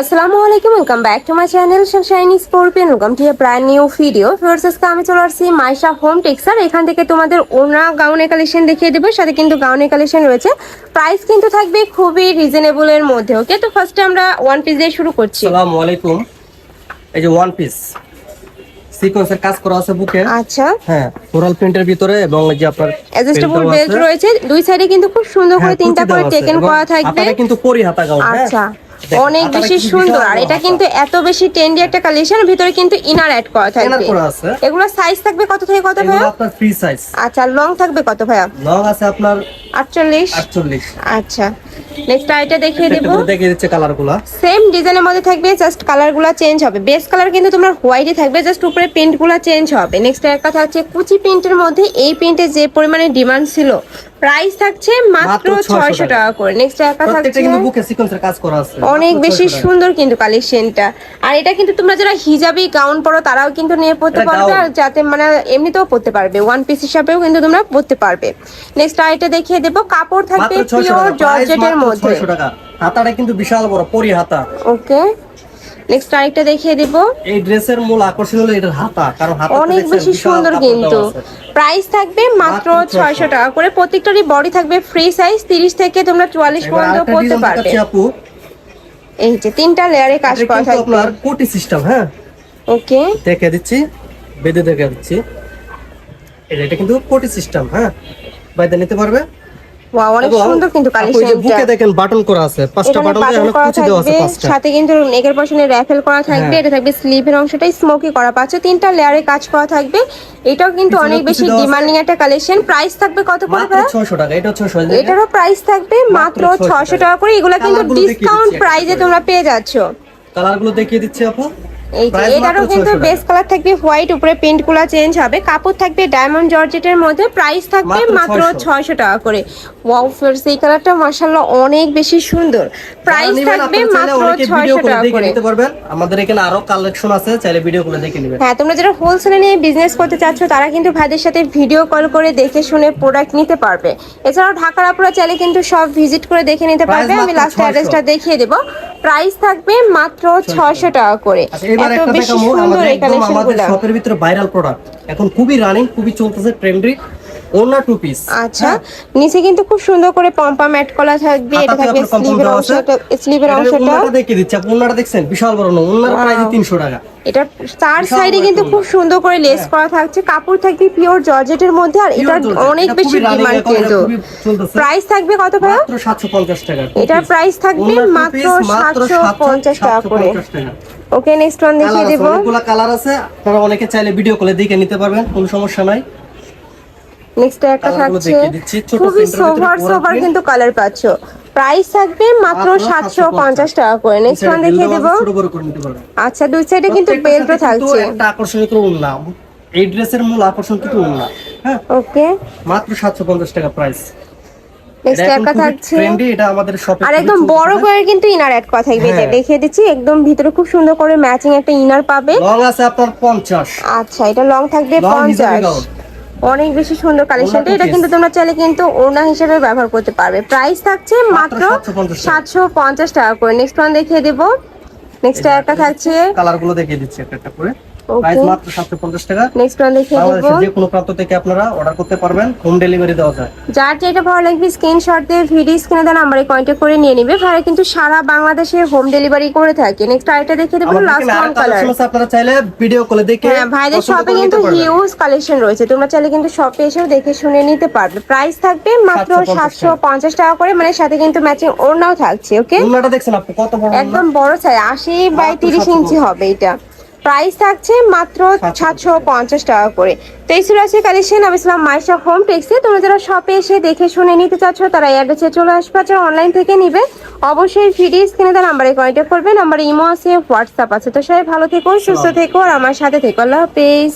আসসালামু আলাইকুম welcome back to my channel sunshiny scorpion welcome to brand new video first আমি চলে আসছি মাইশা হোম টেক্সার এখান থেকে তোমাদের ওনা গাউনের কালেকশন দেখিয়ে দেবো। সাথে কিন্তু গাউনের কালেকশন রয়েছে। প্রাইস কিন্তু থাকবে খুবই রিজনেবলের মধ্যে ওকে তো ফার্স্টে আমরা ওয়ান পিস দিয়ে শুরু করছি। আসসালামু আলাইকুম এই যে ওয়ান পিস সিকোয়েন্সের কাজ করা আছে বুকে। আচ্ছা। হ্যাঁ ফ্লোরাল প্রিন্টের ভিতরে এবং যে আপনার অ্যাডজাস্টেবল বেল্ট রয়েছে। দুই সাইডে কিন্তু খুব সুন্দর করে হ্যাঁ, তিনটা করে টেকেন করা থাকবে। হাতাটা কিন্তু পরি হাতা গাউন হ্যাঁ? আচ্ছা। অনেক বেশি সুন্দর। আর এটা কিন্তু এত বেশি ট্রেন্ডি একটা কালেকশন ভিতরে কিন্তু ইনার অ্যাড করা থাকবে। এগুলো সাইজ থাকবে কত থেকে কত ভাই ভাইয়া? আপনার ফ্রি সাইজ আচ্ছা লং থাকবে কত ভাইয়া? লং আছে আপনার আটচল্লিশ। 48 আচ্ছা। নেক্সট আইটা দেখিয়ে দেবো। দেখিয়ে দিচ্ছে কালারগুলা সেম ডিজাইনের মধ্যে থাকবে জাস্ট কালারগুলো চেঞ্জ হবে। বেস কালার কিন্তু তোমার হোয়াইটই থাকবে জাস্ট উপরে প্রিন্টগুলো চেঞ্জ হবে। নেক্সট একটা থাকছে কুচি প্রিন্টের মধ্যে এই প্রিন্টের যে পরিমাণে ডিমান্ড ছিল প্রাইস থাকছে মাত্র মাত্র 600 টাকা। করে। নেক্সট একটা প্রত্যেকটা থাকছে কিন্তু বুকে সিকোয়েন্সের কাজ করা আছে। অনেক বেশি সুন্দর কিন্তু কালেকশনটা আর এটা কিন্তু তোমরা যারা হিজাবি গাউন পরো তারাও কিন্তু নিয়ে পড়তে পারবে আর যাতে মানে এমনিতেও পড়তে পারবে। ওয়ান পিস হিসাবেও কিন্তু তোমরা পড়তে পারবে। নেক্সট আইটা দেখিয়ে দেবো। কাপড় থাকবে পিওর জর্জেটের মধ্যে। 600 টাকা। হাতাটা কিন্তু বিশাল বড় পরি হাতা। ওকে। নেক্সট আরেকটা দেখিয়ে দেবো। এই ড্রেসের মূল আকর্ষণ হলো এটার হাতা কারণ হাতা অনেক বেশি সুন্দর কিন্তু। প্রাইস থাকবে মাত্র মাত্র 600 টাকা করে। প্রত্যেকটারই বডি থাকবে ফ্রি সাইজ তিরিশ থেকে তোমরা চুয়াল্লিশ পর্যন্ত পড়তে পারবে। এই যে তিনটা লেয়ারে কাজ করা থাকবে। আপনার কোটি সিস্টেম হ্যাঁ? ওকে। দেখে দিচ্ছি বেঁধে দেখে দিচ্ছি। এটা এটা কিন্তু কোটি সিস্টেম হ্যাঁ? বাইদা নিতে পারবে? ওয়া অনেক সুন্দর কিন্তু আপু এই বুকে দেখেন বাটন করা আছে পাঁচটা বাটন বাটন কুচি দেওয়া আছে পাঁচটা। সাথে কিন্তু নেকের পশনে র্যাফেল করা থাকবে হ্যাঁ। এটা থাকবে স্লিভের অংশটাই স্মোকি করা পাচ্ছে তিনটা লেয়ারে কাজ করা থাকবে। এটাও কিন্তু অনেক বেশি ডিমান্ডিং একটা কালেকশন প্রাইস থাকবে কত করে মাত্র 600 টাকা এটা 600 এটারও প্রাইস থাকবে মাত্র মাত্র 600 টাকা। করে। এগুলো কিন্তু ডিসকাউন্ট প্রাইজে তোমরা পেয়ে যাচ্ছ। কালারগুলো দেখিয়ে দিচ্ছি আপু। এই যে Price এটারও মাত্র কিন্তু বেস কালার থাকবে হোয়াইট উপরে প্রিন্টগুলো চেঞ্জ হবে। কাপড় থাকবে ডায়মন্ড জর্জেটের মধ্যে প্রাইস থাকবে মাত্র মাত্র 600 ছয়শো টাকা করে। ওয়াও কালারটা মাশাআল্লাহ অনেক বেশি সুন্দর। প্রাইস থাকবে মাত্র অনেকে ভিডিও ছয়শো করে টাকা করে। নিতে পারবেন। আমাদের এখানে আরও কালেকশন আছে চাইলে ভিডিও করে দেখে নেবেন। হ্যাঁ তোমরা যারা হোলসেলে নিয়ে বিজনেস করতে চাচ্ছ তারা কিন্তু ভাইদের সাথে ভিডিও কল করে দেখে শুনে প্রোডাক্ট নিতে পারবে। এছাড়াও ঢাকার আপুরা চাইলে কিন্তু সব ভিজিট করে দেখে নিতে পারবে। আমি লাস্ট অ্যাড্রেসটা দেখিয়ে দেবো। প্রাইস থাকবে মাত্র ছয়শো টাকা। করে। আচ্ছা এত বেশি সুন্দর এই কালেকশনগুলো শপের ভিতরে ভাইরাল প্রোডাক্ট এখন খুবই রানিং খুবই চলতেছে ট্রেন্ডি ওনা টু পিস আচ্ছা নিচে কিন্তু খুব সুন্দর করে পম্পা ম্যাট করা থাকবে এটা থাকবে স্লিভের অংশটা স্লিভের অংশটা। ওনাটা দেখিয়ে দিচ্ছি। আপনি ওনাটা দেখছেন? বিশাল বড় ওনার প্রাইস 300 টাকা। এটা চার সাইডে কিন্তু খুব সুন্দর করে লেস করা থাকছে। কাপড় থাকবে পিওর জর্জেটের মধ্যে আর এটা অনেক বেশি ডিমান্ড এটা কিন্তু। প্রাইস থাকবে কত ভাইয়া? মাত্র 750 টাকা piece। প্রাইস থাকবে মাত্র piece মাত্র 750 টাকা করে। ওকে নেক্সট ওয়ান দেখিয়ে দেবো। কালার আছে। আপনারা অনেকে চাইলে ভিডিও কলে দেখে নিতে পারবেন কোনো সমস্যা নাই। নেক্সট একটা থাকছে। দেখিয়ে দিচ্ছি, ছোট খুবই সোভার সোভার কিন্তু কালার পাচ্ছ। প্রাইস থাকবে মাত্র সাতশো পঞ্চাশ। টাকা করে। নেক্সট ওয়ান দেখিয়ে দেবো। আচ্ছা দুই সাইডে কিন্তু বেল্টও থাকছে। আকর্ষণীয় উন্না এই ড্রেসের মূল আকর্ষণ কিন্তু উন্না হ্যাঁ? ওকে মাত্র 750 টাকা প্রাইস নেক্সট একটা থাকছে। এটা আর একদম বড় করে কিন্তু ইনার এই যে হ্যাঁ। দেখিয়ে দিচ্ছি। একদম ভিতরে খুব সুন্দর করে ম্যাচিং একটা ইনার পাবে। লং আছে আপনার 50 আচ্ছা এটা লং থাকবে Long হিসাবে পঞ্চাশ। gown। অনেক বেশি সুন্দর কালেকশনটা two এটা কিন্তু তোমরা চাইলে কিন্তু ওনা হিসেবে ব্যবহার করতে পারবে। প্রাইস থাকছে মাত্র মাত্র 750 টাকা। সাতশো পঞ্চাশ টাকা করে। নেক্সট ওয়ান দেখিয়ে দেবো। নেক্সট একটা থাকছে কালারগুলো দেখিয়ে দিচ্ছি একটা একটা করে. প্রাইস মাত্র 750 টাকা। নেক্সট ওয়ান দেখিয়ে দেবো। বাংলাদেশের যে কোনো প্রান্ত থেকে আপনারা অর্ডার করতে পারবেন হোম ডেলিভারি দেওয়া যায়। যার যেটা ভালো লাগবে স্ক্রিনশট দিয়ে ভিডিও স্ক্রিনে দেওয়া নাম্বারে কন্ট্যাক্ট করে নিয়ে নিবে। ভাড়া কিন্তু সারা বাংলাদেশে হোম ডেলিভারি করে থাকে। নেক্সট আরেকটা দেখিয়ে দেবো লাস্ট ওয়ান কালার আপনারা চাইলে ভিডিও কলে দেখে হ্যাঁ ভাইদের শপে কিন্তু হিউজ কালেকশন রয়েছে। তোমরা চাইলে কিন্তু শপে এসেও দেখে শুনে নিতে পারবে। প্রাইস থাকবে মাত্র 750 সাতশো পঞ্চাশ টাকা করে মানে সাথে কিন্তু ম্যাচিং ওড়নাও থাকছে ওকে ওড়নাটা দেখছেন আপু কত বড় একদম বড় সাইজ আশি বাই মাত্র তিরিশ ইঞ্চি হবে এটা। প্রাইস থাকছে মাত্র সাতশো পঞ্চাশ টাকা করে। তেইশ রাশি কালেকশন আমি ছিলাম মাইশা হোম টেক্সে। তোমরা যারা শপে এসে দেখে শুনে নিতে চাচ্ছ, তারা অ্যাড্রেসে চলে আসবে যারা অনলাইন থেকে নিবে, অবশ্যই ভিডিও স্ক্রিনে তার নাম্বারে কন্ট্যাক্ট করবে। নাম্বারে ইমো আছে হোয়াটসঅ্যাপ আছে। তো সবাই ভালো থেকো, সুস্থ থেকো, আর আমার সাথে থেকো। আল্লাহ হাফেজ।